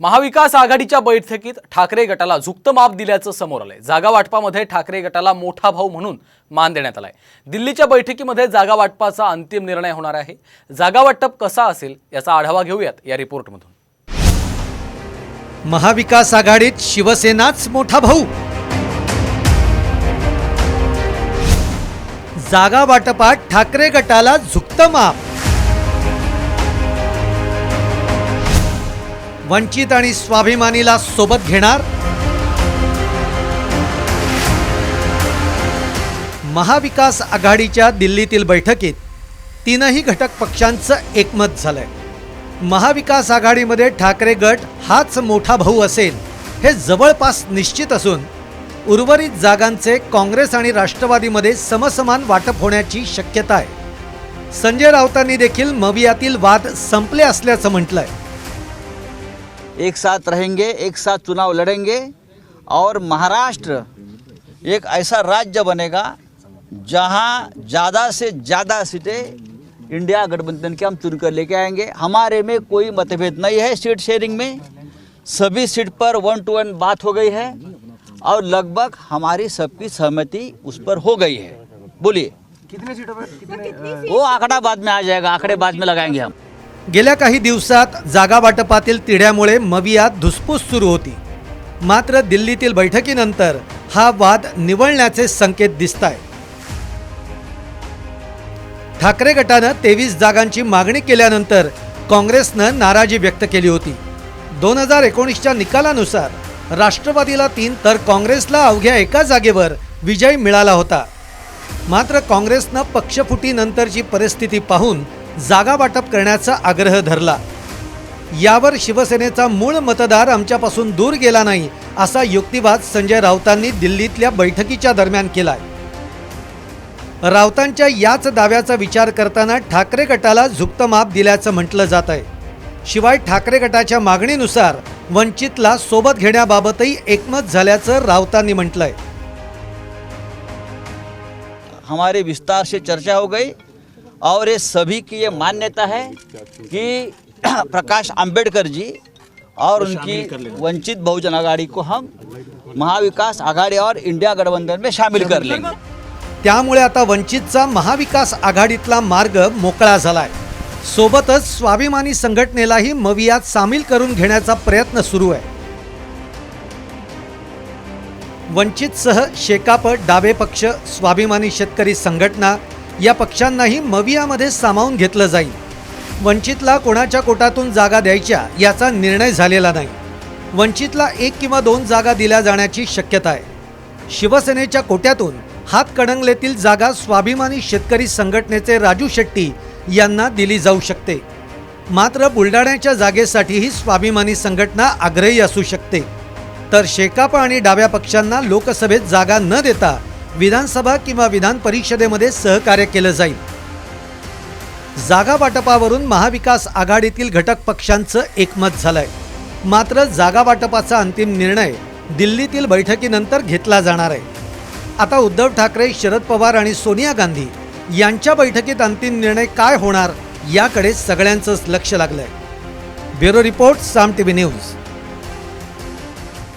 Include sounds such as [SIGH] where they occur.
महाविकास आघाडीच्या बैठकीत ठाकरे गटाला झुकतं माप दिल्याचं समोर आलंय. जागा वाटपामध्ये ठाकरे गटाला मोठा भाऊ म्हणून मान देण्यात आलाय. दिल्लीच्या बैठकीमध्ये जागा वाटपाचा अंतिम निर्णय होणार आहे. जागा वाटप कसा असेल याचा आढावा घेऊयात या रिपोर्टमधून. महाविकास आघाडीत शिवसेनाच मोठा भाऊ. जागा वाटपात ठाकरे गटाला झुकतं माप. वंचित आणि स्वाभिमानीला सोबत घेणार महाविकास आघाडीच्या दिल्लीतील बैठकीत तीनही घटक पक्षांचं एकमत झालंय. महाविकास आघाडीमध्ये ठाकरे गट हाच मोठा भाऊ असेल हे जवळपास निश्चित असून उर्वरित जागांचे काँग्रेस आणि राष्ट्रवादीमध्ये समसमान वाटप होण्याची शक्यता आहे. संजय राऊतांनी देखील मवियातील वाद संपले असल्याचं म्हटलंय. एक साथ रहेंगे एक साथ चुनाव लड़ेंगे और महाराष्ट्र एक ऐसा राज्य बनेगा जहाँ ज़्यादा से ज़्यादा सीटें इंडिया गठबंधन के हम चुनकर लेके आएँगे। हमारे में कोई मतभेद नहीं है सीट शेयरिंग में। सभी सीट पर वन टू वन बात हो गई है और लगभग हमारी सबकी सहमति उस पर हो गई है। बोलिए। कितने सीटों पर वो आंकड़ा बाद में आ जाएगा आंकड़े बाद में लगाएँगे हम। गेल्या काही दिवसात जागा वाटपातील तिढ्यामुळे मवियात धुसफूस सुरू होती. मात्र दिल्लीतील बैठकीनंतर हा वाद निवळण्याचे संकेत दिसत आहे ठाकरे गटानं तेवीस जागांची मागणी केल्यानंतर काँग्रेसनं नाराजी व्यक्त केली होती. दोन हजार एकोणीसच्या निकालानुसार राष्ट्रवादीला तीन तर काँग्रेसला अवघ्या एका जागेवर विजय मिळाला होता. मात्र काँग्रेसनं पक्षफुटीनंतरची परिस्थिती पाहून जागा वाटप करण्याचा आग्रह धरला. यावर शिवसेनेचा मूळ मतदार आमच्यापासून दूर गेला नाही असा युक्तिवाद संजय राऊतांनी दिल्लीतल्या बैठकीच्या दरम्यान केलाय. राऊतांच्या याच दाव्याचा विचार करताना ठाकरे गटाला झुकतं माप दिल्याचं म्हटलं जात आहे शिवाय ठाकरे गटाच्या मागणीनुसार वंचितला सोबत घेण्याबाबतही एकमत झाल्याचं राऊतांनी म्हटलंय. हमारे विस्तार से चर्चा हो गई. और ये सभी की ये मान्यता है कि [CLEARS THROAT] प्रकाश अंबेडकर जी और उनकी वंचित बहुजन आघाड़ी को हम महाविकास आघाड़ी और इंडिया गठबंधन में शामिल कर लेंगे। त्यामुळे आता वंचितचा महाविकास आघाडीतला मार्ग मोकळा झालाय. सोबतच स्वाभिमानी संघटनेलाही मवियात सामील करून घेण्याचा प्रयत्न सुरू आहे. वंचितसह शेकाप डावे पक्ष स्वाभिमानी शेतकरी संघटना या पक्षांनाही मवियामध्ये सामावून घेतलं जाईल. वंचितला कोणाच्या कोटातून जागा द्यायच्या याचा निर्णय झालेला नाही. वंचितला एक किंवा दोन जागा दिल्या जाण्याची शक्यता आहे. शिवसेनेच्या कोट्यातून हातकणंगलेतील जागा स्वाभिमानी शेतकरी संघटनेचे राजू शेट्टी यांना दिली जाऊ शकते. मात्र बुलढाण्याच्या जागेसाठीही स्वाभिमानी संघटना आग्रही असू शकते. तर शेकाप आणि डाव्या पक्षांना लोकसभेत जागा न देता विधानसभा किंवा विधान परिषदेमध्ये सहकार्य केलं जाईल. जागा वाटपावरून महाविकास आघाडीतील घटक पक्षांचं एकमत झालंय. मात्र जागा वाटपाचा अंतिम निर्णय दिल्लीतील बैठकीनंतर घेतला जाणार आहे. आता उद्धव ठाकरे शरद पवार आणि सोनिया गांधी यांच्या बैठकीत अंतिम निर्णय काय होणार याकडे सगळ्यांचंच लक्ष लागलंय. Bureau report Saam TV news.